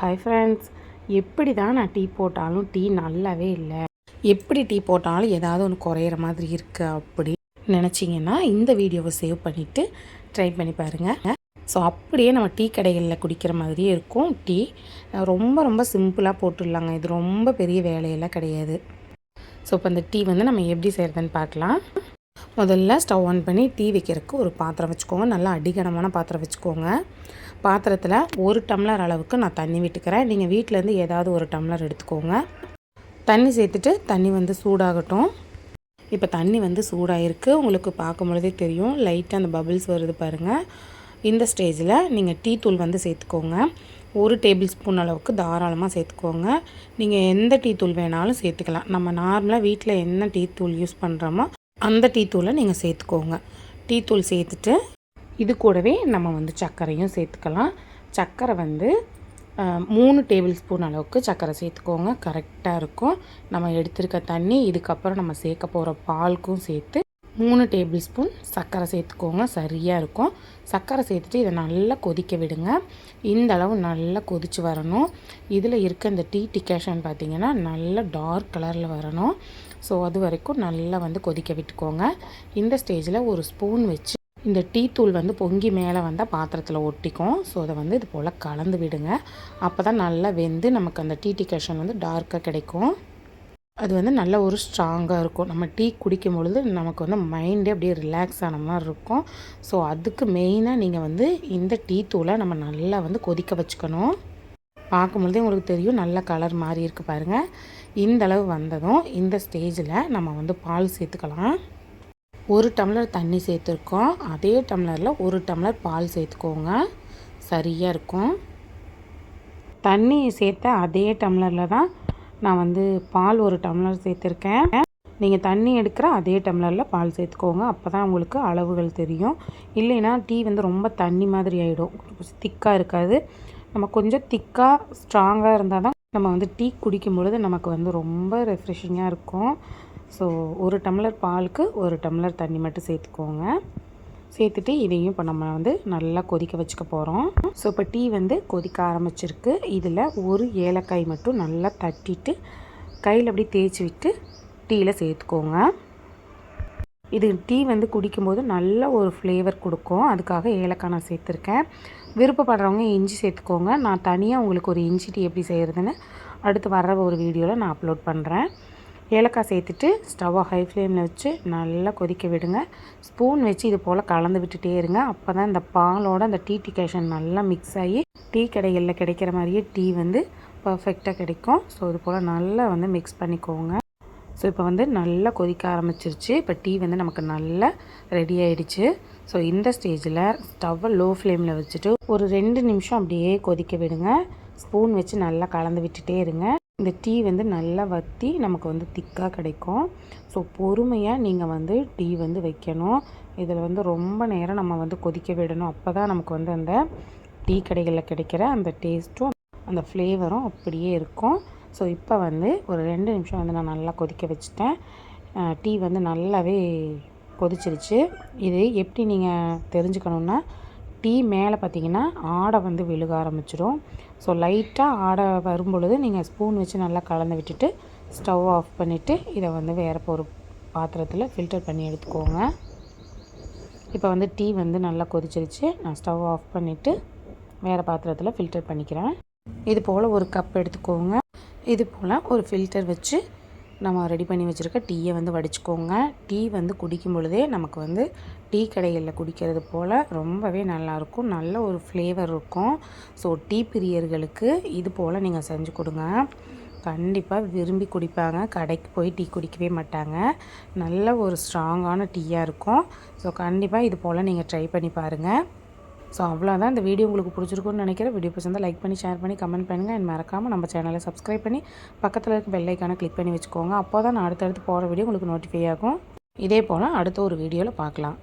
Hi friends எப்படி தான் நான் டீ போட்டாலும் டீ நல்லாவே இல்லை. எப்படி டீ போட்டாலும் ஏதாவது ஒன்று குறையிற மாதிரி இருக்குது அப்படி நினச்சிங்கன்னா இந்த வீடியோவை சேவ் பண்ணிவிட்டு ட்ரை பண்ணி பாருங்கள் ஸோ அப்படியே நம்ம டீ கடைகளில் குடிக்கிற மாதிரியே இருக்கும். டீ ரொம்ப ரொம்ப சிம்பிளாக போட்டுடலாங்க. இது ரொம்ப பெரிய வேலையெல்லாம் கிடையாது. ஸோ இப்போ இந்த டீ வந்து நம்ம எப்படி செய்கிறதுன்னு பார்க்கலாம். முதல்ல ஸ்டவ் ஆன் பண்ணி டீ வைக்கிறதுக்கு ஒரு பாத்திரம் வச்சுக்கோங்க. நல்லா அடிகனமான பாத்திரம் வச்சுக்கோங்க. பாத்திரத்தில் ஒரு டம்ளர் அளவுக்கு நான் தண்ணி விட்டுக்கிறேன். நீங்கள் வீட்டிலேருந்து ஏதாவது ஒரு டம்ளர் எடுத்துக்கோங்க. தண்ணி சேர்த்துட்டு தண்ணி வந்து சூடாகட்டும். இப்போ தண்ணி வந்து சூடாகிருக்கு உங்களுக்கு பார்க்கும் பொழுதே தெரியும். லைட்டாக அந்த பபிள்ஸ் வருது பாருங்கள் இந்த ஸ்டேஜில் நீங்கள் டீ தூள் வந்து சேர்த்துக்கோங்க. ஒரு டேபிள் ஸ்பூன் அளவுக்கு தாராளமாக சேர்த்துக்கோங்க. நீங்கள் எந்த டீ தூள் வேணாலும் சேர்த்துக்கலாம். நம்ம நார்மலாக வீட்டில் என்ன டீ தூள் யூஸ் பண்ணுறோமோ அந்த டீ தூளை நீங்கள் சேர்த்துக்கோங்க. டீ தூள் சேர்த்துட்டு இது கூடவே நம்ம வந்து சர்க்கரையும் சேர்த்துக்கலாம். சர்க்கரை வந்து மூணு டேபிள் ஸ்பூன் அளவுக்கு சர்க்கரை சேர்த்துக்கோங்க. கரெக்டாக இருக்கும். நம்ம எடுத்திருக்க தண்ணி இதுக்கப்புறம் நம்ம சேர்க்க போகிற பாலுக்கும் சேர்த்து மூணு டேபிள் ஸ்பூன் சர்க்கரை சேர்த்துக்கோங்க சரியாக இருக்கும். சர்க்கரை சேர்த்துட்டு இதை நல்லா கொதிக்க விடுங்க. இந்த அளவு நல்லா கொதித்து வரணும். இதில் இருக்க இந்த டீ டிகேஷன் பார்த்திங்கன்னா நல்லா டார்க் கலரில் வரணும். ஸோ அது வரைக்கும் நல்லா வந்து கொதிக்க விட்டுக்கோங்க. இந்த ஸ்டேஜில் ஒரு ஸ்பூன் வச்சு இந்த டீ தூள் வந்து பொங்கி மேலே வந்தால் பாத்திரத்தில் ஒட்டிக்கும். ஸோ அதை வந்து இது போல் கலந்து விடுங்க. அப்போ தான் நல்லா வெந்து நமக்கு அந்த டீ டிகேஷன் வந்து டார்க்காக கிடைக்கும். அது வந்து நல்ல ஒரு ஸ்ட்ராங்காக இருக்கும். நம்ம டீ குடிக்கும் பொழுது நமக்கு வந்து மைண்டே அப்படியே ரிலாக்ஸ் ஆன மாதிரி இருக்கும். ஸோ அதுக்கு மெயினாக நீங்கள் வந்து இந்த டீ தூளை நம்ம நல்லா வந்து கொதிக்க வச்சுக்கணும். பார்க்கும்பொழுதே உங்களுக்கு தெரியும் நல்ல கலர் மாறி இருக்குது பாருங்கள் இந்த அளவு வந்ததும் இந்த ஸ்டேஜில் நம்ம வந்து பால் சேர்த்துக்கலாம். ஒரு டம்ளர் தண்ணி சேர்த்துருக்கோம். அதே டம்ளரில் ஒரு டம்ளர் பால் சேர்த்துக்கோங்க. சரியாக இருக்கும். தண்ணி சேர்த்த அதே டம்ளரில் தான் நான் வந்து பால் ஒரு டம்ளர் சேர்த்துருக்கேன். நீங்கள் தண்ணி எடுக்கிற அதே டம்ளரில் பால் சேர்த்துக்கோங்க. அப்போ தான் உங்களுக்கு அளவுகள் தெரியும். இல்லைன்னா டீ வந்து ரொம்ப தண்ணி மாதிரி ஆகிடும் திக்காக இருக்காது. நம்ம கொஞ்சம் திக்காக ஸ்ட்ராங்காக இருந்தால் தான் நம்ம வந்து டீ குடிக்கும் பொழுது நமக்கு வந்து ரொம்ப ரெஃப்ரெஷிங்காக இருக்கும். ஸோ ஒரு டம்ளர் பாலுக்கு ஒரு டம்ளர் தண்ணி மட்டும் சேர்த்துக்கோங்க. சேர்த்துட்டு இதையும் இப்போ நம்ம வந்து நல்லா கொதிக்க வச்சுக்க போகிறோம் ஸோ இப்போ டீ வந்து கொதிக்க ஆரம்பிச்சிருக்கு. இதில் ஒரு ஏலக்காய் மட்டும் நல்லா தட்டிட்டு கையில் அப்படி தேய்ச்சி விட்டு டீயில் சேர்த்துக்கோங்க. இது டீ வந்து குடிக்கும்போது நல்ல ஒரு ஃப்ளேவர் கொடுக்கும். அதுக்காக ஏலக்காய் நான் சேர்த்துருக்கேன். விருப்பப்படுறவங்க இஞ்சி சேர்த்துக்கோங்க. நான் தனியாக உங்களுக்கு ஒரு இஞ்சி டீ எப்படி செய்கிறதுன்னு அடுத்து வர்ற ஒரு வீடியோவில் நான் அப்லோட் பண்ணுறேன் ஏலக்காய் சேர்த்துட்டு ஸ்டவ்வை ஹை ஃப்ளேமில் வச்சு நல்லா கொதிக்க விடுங்க. ஸ்பூன் வச்சு இது போல் கலந்து விட்டுட்டே இருங்க. அப்போ தான் இந்த பாலோட அந்த டீ டிகேஷன் நல்லா மிக்ஸ் ஆகி டீ கடைகளில் கிடைக்கிற மாதிரியே டீ வந்து பர்ஃபெக்டாக கிடைக்கும். ஸோ இது போல் நல்லா வந்து மிக்ஸ் பண்ணிக்கோங்க. ஸோ இப்போ வந்து நல்லா கொதிக்க ஆரம்பிச்சிருச்சு. இப்போ டீ வந்து நமக்கு நல்லா ரெடி ஆகிடுச்சு ஸோ இந்த ஸ்டேஜில் ஸ்டவ்வை லோ ஃப்ளேமில் வச்சுட்டு ஒரு ரெண்டு நிமிஷம் அப்படியே கொதிக்க விடுங்க. ஸ்பூன் வச்சு நல்லா கலந்து விட்டுட்டே இருங்க. இந்த டீ வந்து நல்லா வற்றி நமக்கு வந்து திக்காக கிடைக்கும். ஸோ பொறுமையாக நீங்கள் வந்து டீ வந்து வைக்கணும். இதில் வந்து ரொம்ப நேரம் நம்ம வந்து கொதிக்க விடணும். அப்போ தான் நமக்கு வந்து அந்த டீ கடைகளில் கிடைக்கிற அந்த டேஸ்ட்டும் அந்த ஃப்ளேவரும் அப்படியே இருக்கும். ஸோ இப்போ வந்து ஒரு ரெண்டு நிமிஷம் வந்து நான் நல்லா கொதிக்க வச்சுட்டேன். டீ வந்து நல்லாவே கொதிச்சிருச்சு. இது எப்படி நீங்கள் தெரிஞ்சுக்கணுன்னா டீ மேலே பார்த்தீங்கன்னா ஆடை வந்து விழுக ஆரம்பிச்சிடும். ஸோ லைட்டாக ஆடை வரும் பொழுது நீங்கள் ஸ்பூன் வச்சு நல்லா கலந்து விட்டுட்டு ஸ்டவ் ஆஃப் பண்ணிவிட்டு இதை வந்து வேறு ஒரு பாத்திரத்தில் ஃபில்டர் பண்ணி எடுத்துக்கோங்க. இப்போ வந்து டீ வந்து நல்லா கொதிச்சிருச்சு. நான் ஸ்டவ் ஆஃப் பண்ணிவிட்டு வேறு பாத்திரத்தில் ஃபில்டர் பண்ணிக்கிறேன். இது போல் ஒரு கப் எடுத்துக்கோங்க. இது போல் ஒரு ஃபில்டர் வச்சு நம்ம ரெடி பண்ணி வச்சுருக்க டீயை வந்து வடிச்சுக்கோங்க. டீ வந்து குடிக்கும் பொழுதே நமக்கு வந்து டீ கடைகளில் குடிக்கிறது போல் ரொம்பவே நல்லாயிருக்கும் நல்ல ஒரு ஃப்ளேவர் இருக்கும். ஸோ டீ பிரியர்களுக்கு இது போல் நீங்கள் செஞ்சு கொடுங்க. கண்டிப்பாக விரும்பி குடிப்பாங்க. கடைக்கு போய் டீ குடிக்கவே மாட்டாங்க. நல்ல ஒரு ஸ்ட்ராங்கான டீயாக இருக்கும். ஸோ கண்டிப்பாக இது போல் நீங்கள் ட்ரை பண்ணி பாருங்கள் ஸோ அவ்வளோதான் இந்த வீடியோ உங்களுக்கு பிடிச்சிருக்குன்னு நினைக்கிறேன். வீடியோ பிடிச்சிருந்தால் லைக் பண்ணி ஷேர் பண்ணி கமெண்ட் பண்ணுங்கள் அண்ட் மறக்காமல் நம்ம சேனலை சப்ஸ்கிரைப் பண்ணி பக்கத்தில் இருக்க பெல்லைக்கான கிளிக் பண்ணி வச்சுக்கோங்க. அப்போ தான் நான் அடுத்தடுத்து போகிற வீடியோ உங்களுக்கு நோட்டிஃபை ஆகும். இதே போல் அடுத்த ஒரு வீடியோவில் பார்க்கலாம்.